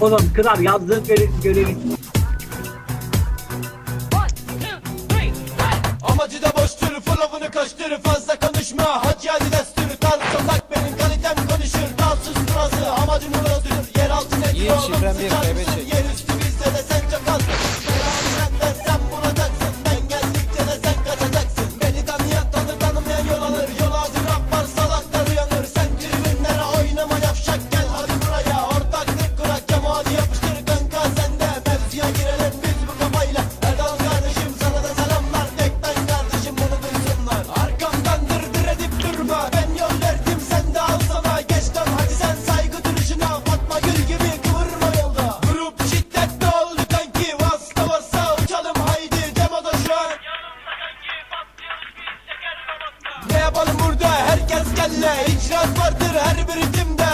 Oğlum kral yazdığın görevi görevi. Amacı da boş türü fırlavını kaçtırı fazla konuşma Hacı Ali destürü. Tarzım benim kalitem konuşur. Tatsız turazı amacım burası yer altı ne diyor oğlum sıcaksın burada herkes kelle. İcraat vardır her bir ritimde